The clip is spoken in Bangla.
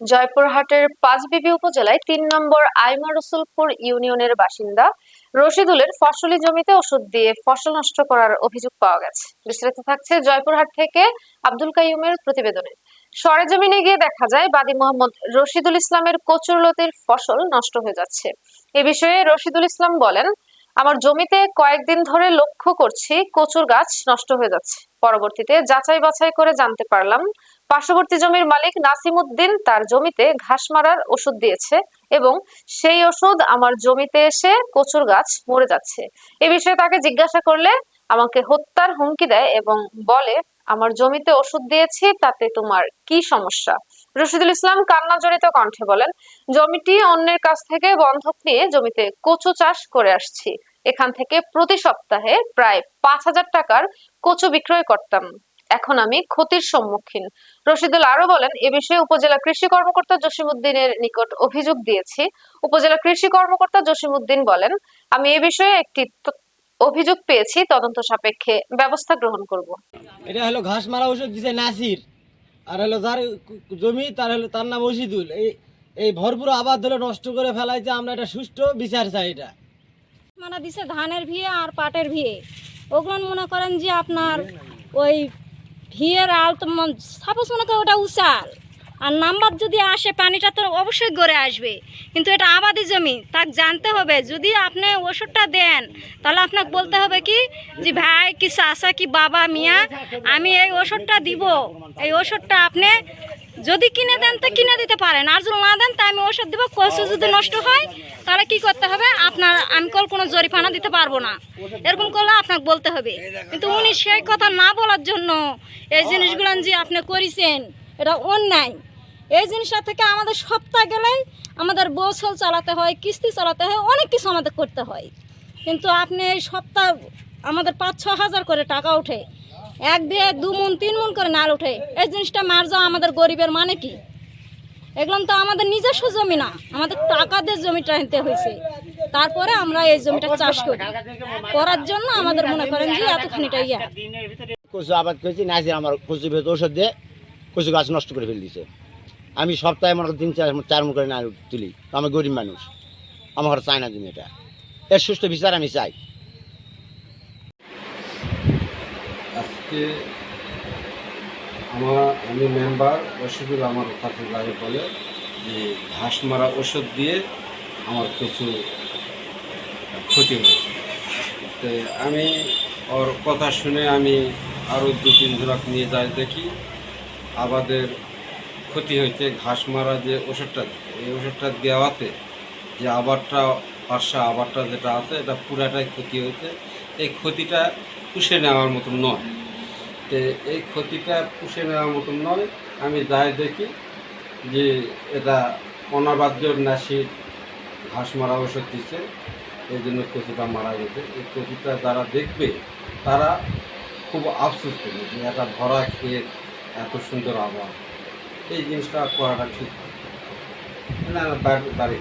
জয়পুরহাটের পাঁচবিবি উপজেলায় তিন নম্বর আইমা রসুলপুর ইউনিয়নের বাসিন্দা রশিদুলের ফসলি জমিতে ওষুধ দিয়ে ফসল নষ্ট করার অভিযোগ পাওয়া গেছে। বিস্তারিত থাকছে জয়পুরহাট থেকে আব্দুল কাইয়ুমের প্রতিবেদনে। সরেজমিনে গিয়ে দেখা যায়, বাদী মোহাম্মদ রশিদুল ইসলামের কচুরলতির ফসল নষ্ট হয়ে যাচ্ছে। এ বিষয়ে রশিদুল ইসলাম বলেন, আমার জমিতে কয়েকদিন ধরে লক্ষ্য করছি কচুর গাছ নষ্ট হয়ে যাচ্ছে। পরবর্তীতে যাচাই বাছাই করে জানতে পারলাম। পার্শ্ববর্তী জমির মালিক নাসিমউদ্দিন তার জমিতে ঘাস মারার ওষুধ দিয়েছে এবং সেই ওষুধ আমার জমিতে এসে কচুর গাছ মরে যাচ্ছে। এ বিষয়ে তাকে জিজ্ঞাসা করলে আমাকে হত্যার হুমকি দেয় এবং বলে, আমার জমিতে ওষুধ দিয়েছি, তাতে তোমার কি সমস্যা? রশিদুল ইসলাম কান্না জড়িত কণ্ঠে বলেন, জমিটি অন্যের কাছ থেকে বন্ধক নিয়ে জমিতে কচু চাষ করে আসছি। এখান থেকে প্রতি সপ্তাহে প্রায় পাঁচ হাজার টাকার কচু বিক্রয় করতাম। এখন আমি ক্ষতির সম্মুখীন। রশিদুল আরও বলেন, এ বিষয়ে উপজেলা কৃষি কর্মকর্তা জসিমউদ্দিনের নিকট অভিযোগ দিয়েছি। উপজেলা কৃষি কর্মকর্তা জসিমউদ্দিন বলেন, আমি এ বিষয়ে একটি অভিযোগ পেয়েছি। তদন্ত সাপেক্ষে ব্যবস্থা গ্রহণ করব। এটা হলো ঘাস মারা ওষুধ দিছে নাসির। আর হলো যার জমি, তার হলো, তার নাম ওষিদুল এই এই ভরপুর আবাদ হলো নষ্ট করে ফেলাইছে, আমরা এটা সুষ্ঠু বিচার চাই এটা। মারা দিছে ধানের ভিয়ে আর পাটের ভিয়ে। ওগুলো মনে করেন যে আপনার ওই ভিয়ের আল তো সাপোজ মনে করেন ওটা উচাল। আর নাম্বার যদি আসে, পানিটা তো অবশ্যই গড়ে আসবে। কিন্তু এটা আবাদি জমি, তাকে জানতে হবে। যদি আপনি ওষুধটা দেন, তাহলে আপনাকে বলতে হবে কি? যে ভাই, কি চাষা কি বাবা, মিয়া, আমি এই ওষুধটা দিব। এই ওষুধটা আপনি যদি কিনে দেন তো কিনে দিতে পারেন। আর যদি না দেন তা আমি ওষুধ দেবো কচু যদি নষ্ট হয়, তাহলে কি করতে হবে? আপনার, আমি কল কোনো জরিফানা দিতে পারব না। এরকম করলে আপনাকে বলতে হবে। কিন্তু উনি সেই কথা না বলার জন্য এই জিনিসগুলো যে আপনি করেছেন, এটা অন্যায়। এই জিনিসটা থেকে আমাদের সপ্তাহ গেলেই আমাদের বছর চালাতে হয়, কিস্তি চালাতে হয়, অনেক কিছু আমাদের করতে হয়। কিন্তু আপনি এই সপ্তাহ আমাদের পাঁচ ছ হাজার করে টাকা ওঠে। এক বিয়ে দু মন, তিন মন করে নাল উঠে এই জিনিসটা মার যাওয়া আমাদের গরিবের মানে কি? এগুলো তো আমাদের নিজস্ব জমি না, আমাদের টাকা দিয়ে জমিটা নিতে হয়েছে। তারপরে আমরা এই জমিটা চাষ করি। করার জন্য আমাদের মনে করেন যে এতখানিটা ইয়া কচু আবাদ করেছি নাসির আমার কচু ভেতর ওষুধ দিয়ে কচু গাছ নষ্ট করে ফেলে দিছে। আমি সপ্তাহে মনে তিন, চার চার মুখ করে না তুলি। আমি গরিব মানুষ। আমার চাই না জমি এটা। এর সুস্থ বিচার আমি চাই। আজকে আমার, আমি মেম্বার রশিদুল আমার কাছে লাগে বলে, যে ঘাস মারা ওষুধ দিয়ে আমার কিছু ক্ষতি হয়েছে। তো আমি ওর কথা শুনে আমি আরও দু তিন জোড়াক নিয়ে যাই দেখি আবাদের ক্ষতি হয়েছে ঘাস মারা যে ওষুধটা এই ওষুধটা দেওয়াতে যে আবারটা পার্শ্ব আবারটা যেটা আছে, এটা পুরাটাই ক্ষতি হয়েছে। এই ক্ষতিটা পুষে নেওয়ার মতন নয়। তো এই ক্ষতিটা পুষে নেওয়ার মতন নয়। আমি যাই দেখি যে এটা অনাবাদ্য নাসির ঘাস মারা ওষুধ দিচ্ছে এই জন্য কচুটা মারা গেছে। এই কচুটা যারা দেখবে, তারা খুব আফসোস করবে যে একটা ভরা খেয়ে এত সুন্দর আবহাওয়া। এই জিনিসটা করাটা ঠিক না। বাড়ি